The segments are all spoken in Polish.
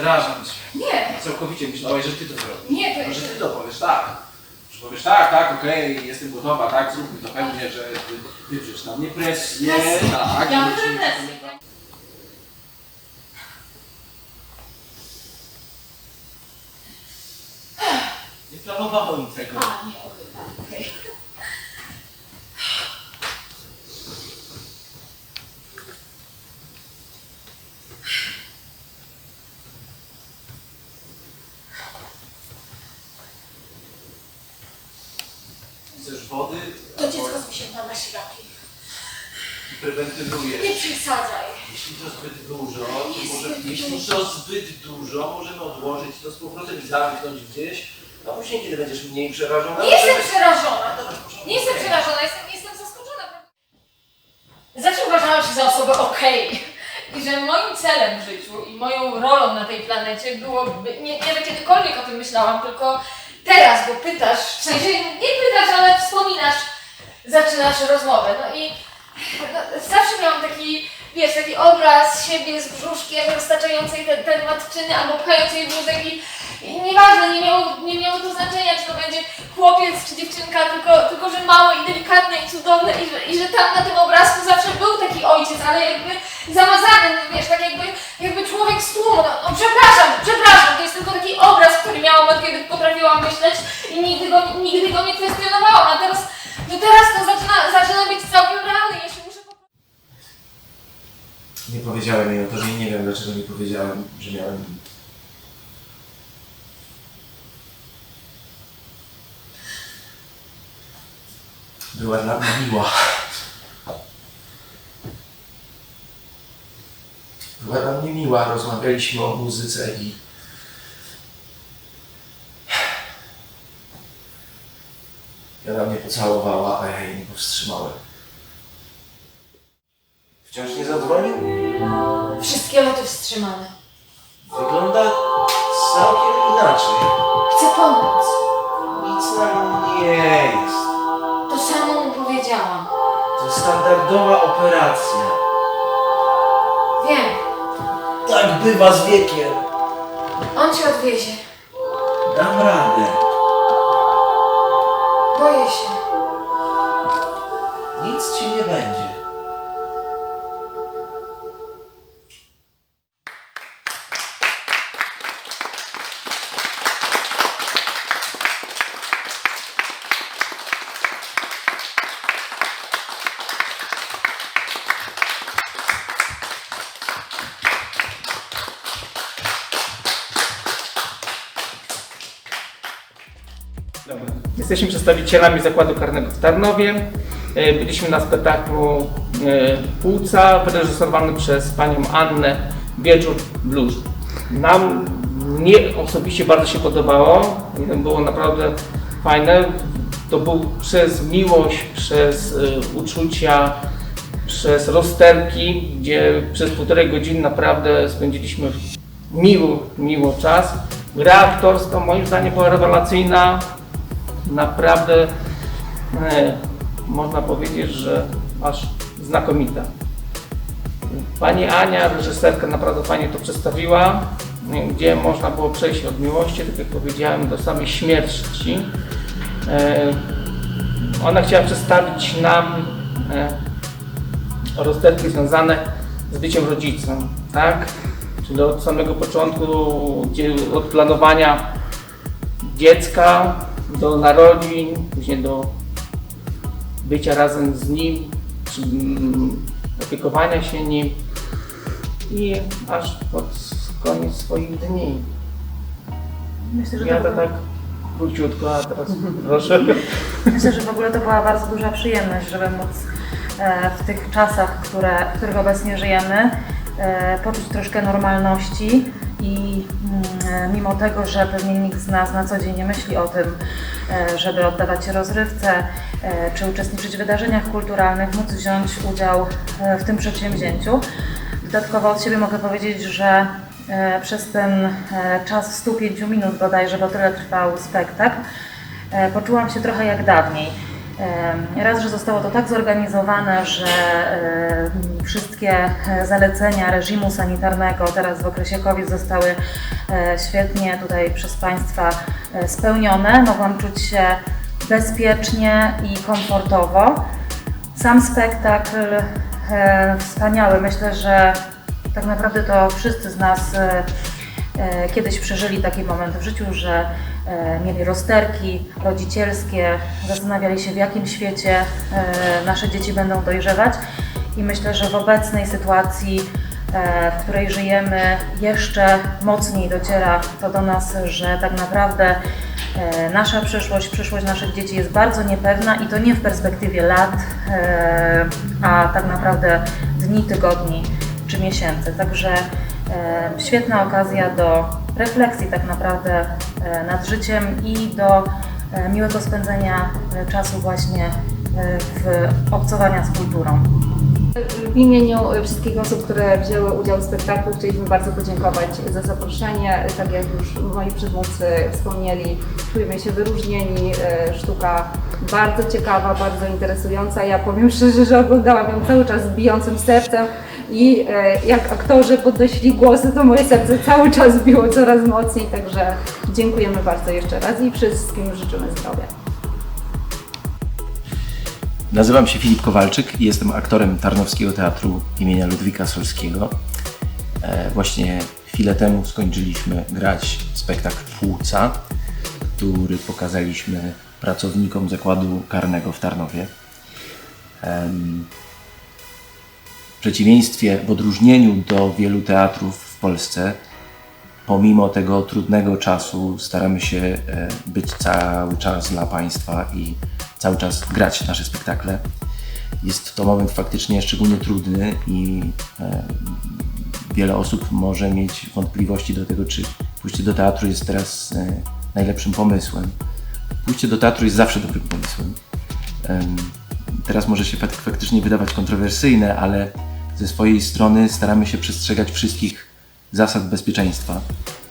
Przerażam cię. Nie, Całkowicie myślałeś, że ty to zrobisz. nie, to Może jest... ty to powiesz tak. Że powiesz tak, tak, okej, jestem gotowa, tak, zróbmy to pewnie, że ty wywrzesz na mnie presję, Presję. tak. Ja mam wrócimy- presję. Nie planowałem tego. A, nie, okej, tak, okej. Mi się na środki. Prewentywujesz. Nie przesadzaj. Jeśli to zbyt dużo, to może, zbyt jeśli dużo. to zbyt dużo, możemy odłożyć to z powrotem i zamknąć gdzieś. A później, kiedy będziesz mniej przerażona, Nie jestem przerażona. Dobra, porządku. Nie jestem przerażona, jestem, jestem zaskoczona. Zawsze uważałam się za osobę okej. I że moim celem w życiu i moją rolą na tej planecie byłoby, nie, nie że kiedykolwiek o tym myślałam, tylko teraz, bo pytasz, w sensie nie pytasz, ale wspominasz, zaczynasz rozmowę. No i no, zawsze miałam taki, wiesz, taki obraz siebie z brzuszkiem roztaczającej ten, ten matczyny albo pchającej wózek i, i nieważne, nie miało, nie miało to znaczenia, czy to będzie chłopiec czy dziewczynka, tylko, tylko że mały i delikatny i cudowny i że, i że tam na tym obrazku zawsze był taki ojciec, ale jakby zamazany, wiesz, tak jakby, jakby człowiek z tłumu. No, no przepraszam, przepraszam, to jest tylko taki obraz, który miałam od kiedy potrafiłam myśleć i nigdy go, nigdy go nie kwestionowałam, a teraz, no teraz to zaczyna, zaczyna być całkiem realny, jeśli muszę po Nie powiedziałem jej o to, że nie wiem dlaczego nie powiedziałem, że miałem. Była dla mnie miła. Była dla mnie miła, rozmawialiśmy o muzyce i. I ona mnie pocałowała, a ja jej nie powstrzymałem. Wciąż nie zadzwonił? Wszystkie loty wstrzymane. Wygląda całkiem inaczej. Chcę pomóc. Nic nam nie jest. To samo mu powiedziałam. To standardowa operacja. Wiem, Tak bywa z wiekiem. on cię odwiezie. Dam radę. Boję się. Nic ci nie będzie. Jesteśmy przedstawicielami Zakładu Karnego w Tarnowie. E, Byliśmy na spektaklu e, Płuca, wyreżyserowany przez panią Annę Wieczór Blues. Nam, mnie osobiście bardzo się podobało. Było naprawdę fajne. To był przez miłość, przez e, uczucia, przez rozterki, gdzie przez półtorej godziny naprawdę spędziliśmy miło, miło czas. Gra aktorska moim zdaniem była rewelacyjna. Naprawdę e, można powiedzieć, że aż znakomita. Pani Ania, reżyserka, naprawdę fajnie to przedstawiła, e, gdzie można było przejść od miłości, tak jak powiedziałem, do samej śmierci. E, ona chciała przedstawić nam rozterki związane z byciem rodzicem, tak? Czyli od samego początku, od planowania dziecka do narodzin, później do bycia razem z nim, mm, opiekowania się nim i aż pod koniec swoich dni. Myślę, że Ja to, to tak króciutko, a teraz proszę. myślę, że w ogóle to była bardzo duża przyjemność, żeby móc e, w tych czasach, które, w których obecnie żyjemy, e, poczuć troszkę normalności i mm, mimo tego, że pewnie nikt z nas na co dzień nie myśli o tym, e, żeby oddawać się rozrywce e, czy uczestniczyć w wydarzeniach kulturalnych, móc wziąć udział e, w tym przedsięwzięciu. Dodatkowo od siebie mogę powiedzieć, że przez ten czas 105 minut bodajże, bo tyle trwał spektakl, poczułam się trochę jak dawniej. Raz, że zostało to tak zorganizowane, że wszystkie e, zalecenia reżimu sanitarnego teraz w okresie COVID zostały e, świetnie tutaj przez Państwa e, spełnione. Mogłam czuć się bezpiecznie i komfortowo. Sam spektakl wspaniały. Myślę, że tak naprawdę to wszyscy z nas kiedyś przeżyli taki moment w życiu, że e, mieli rozterki rodzicielskie, zastanawiali się w jakim świecie e, nasze dzieci będą dojrzewać i myślę, że w obecnej sytuacji, e, w której żyjemy, jeszcze mocniej dociera to do nas, że tak naprawdę e, nasza przyszłość, przyszłość naszych dzieci jest bardzo niepewna i to nie w perspektywie lat, e, a tak naprawdę dni, tygodni czy miesięcy. Także e, świetna okazja do refleksji tak naprawdę e, nad życiem i do e, miłego spędzenia e, czasu właśnie e, w obcowania z kulturą. W imieniu wszystkich osób, które wzięły udział w spektaklu chcieliśmy bardzo podziękować za zaproszenie. Tak jak już moi przedmówcy wspomnieli, czujemy się wyróżnieni. E, Sztuka bardzo ciekawa, bardzo interesująca. Ja powiem szczerze, że oglądałam ją cały czas z bijącym sercem i e, jak aktorzy podnosili głosy, to moje serce cały czas biło coraz mocniej. Także dziękujemy bardzo jeszcze raz i wszystkim życzymy zdrowia. Nazywam się Filip Kowalczyk i jestem aktorem Tarnowskiego Teatru imienia Ludwika Solskiego. E, właśnie chwilę temu skończyliśmy grać spektakl Płuca, który pokazaliśmy pracownikom zakładu karnego w Tarnowie. Przeciwieństwie, w odróżnieniu do wielu teatrów w Polsce, pomimo tego trudnego czasu staramy się e, być cały czas dla Państwa i cały czas grać nasze spektakle. Jest to moment faktycznie szczególnie trudny i e, wiele osób może mieć wątpliwości do tego, czy pójście do teatru jest teraz e, najlepszym pomysłem. Pójście do teatru jest zawsze dobrym pomysłem. Em, Teraz może się fak- faktycznie wydawać kontrowersyjne, ale ze swojej strony staramy się przestrzegać wszystkich zasad bezpieczeństwa,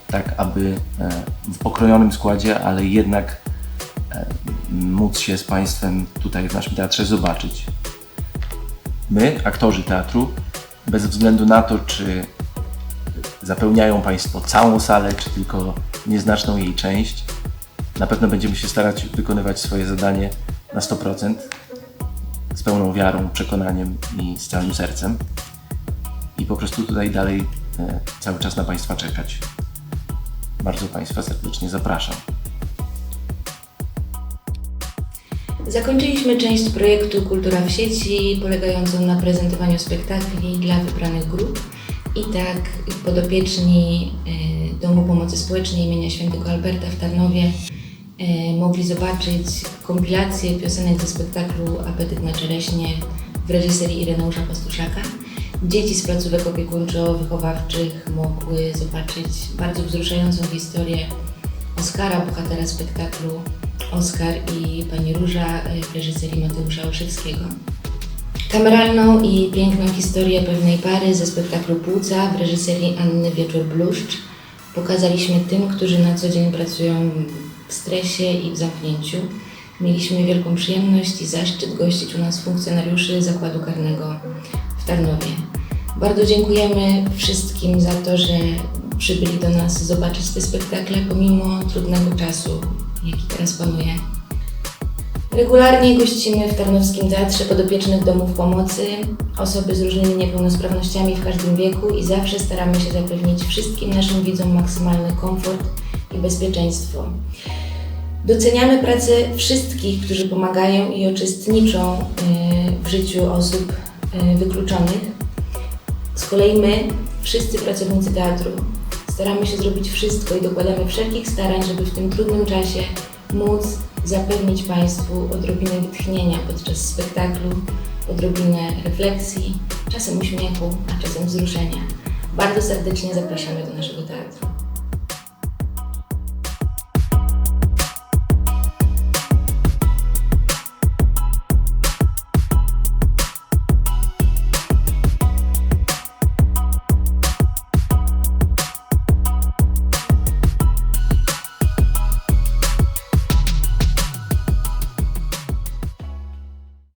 tak aby e, w pokrojonym składzie, ale jednak e, móc się z Państwem tutaj w naszym teatrze zobaczyć. My, aktorzy teatru, bez względu na to, czy zapełniają Państwo całą salę, czy tylko nieznaczną jej część, na pewno będziemy się starać wykonywać swoje zadanie na 100%, z pełną wiarą, przekonaniem i z całym sercem. I po prostu tutaj dalej e, cały czas na Państwa czekać. Bardzo Państwa serdecznie zapraszam. Zakończyliśmy część projektu Kultura w sieci, polegającą na prezentowaniu spektakli dla wybranych grup. I tak podopieczni e, Domu Pomocy Społecznej imienia Świętego Alberta w Tarnowie mogli zobaczyć kompilację piosenek ze spektaklu Apetyt na czereśnie w reżyserii Ireneusza Pastuszaka. Dzieci z placówek opiekuńczo-wychowawczych mogły zobaczyć bardzo wzruszającą historię Oskara, bohatera spektaklu Oskar i Pani Róża e, w reżyserii Mateusza Olszewskiego. Kameralną i piękną historię pewnej pary ze spektaklu Płuca w reżyserii Anny Wieczór-Bluszcz pokazaliśmy tym, którzy na co dzień pracują w stresie i w zamknięciu. Mieliśmy wielką przyjemność i zaszczyt gościć u nas funkcjonariuszy Zakładu Karnego w Tarnowie. Bardzo dziękujemy wszystkim za to, że przybyli do nas zobaczyć te spektakle pomimo trudnego czasu, jaki teraz panuje. Regularnie gościmy w Tarnowskim Teatrze podopiecznych domów pomocy, osoby z różnymi niepełnosprawnościami w każdym wieku i zawsze staramy się zapewnić wszystkim naszym widzom maksymalny komfort i bezpieczeństwo. Doceniamy pracę wszystkich, którzy pomagają i uczestniczą y, w życiu osób y, wykluczonych. Z kolei my, wszyscy pracownicy teatru, staramy się zrobić wszystko i dokładamy wszelkich starań, żeby w tym trudnym czasie móc zapewnić Państwu odrobinę wytchnienia podczas spektaklu, odrobinę refleksji, czasem uśmiechu, a czasem wzruszenia. Bardzo serdecznie zapraszamy do naszego teatru.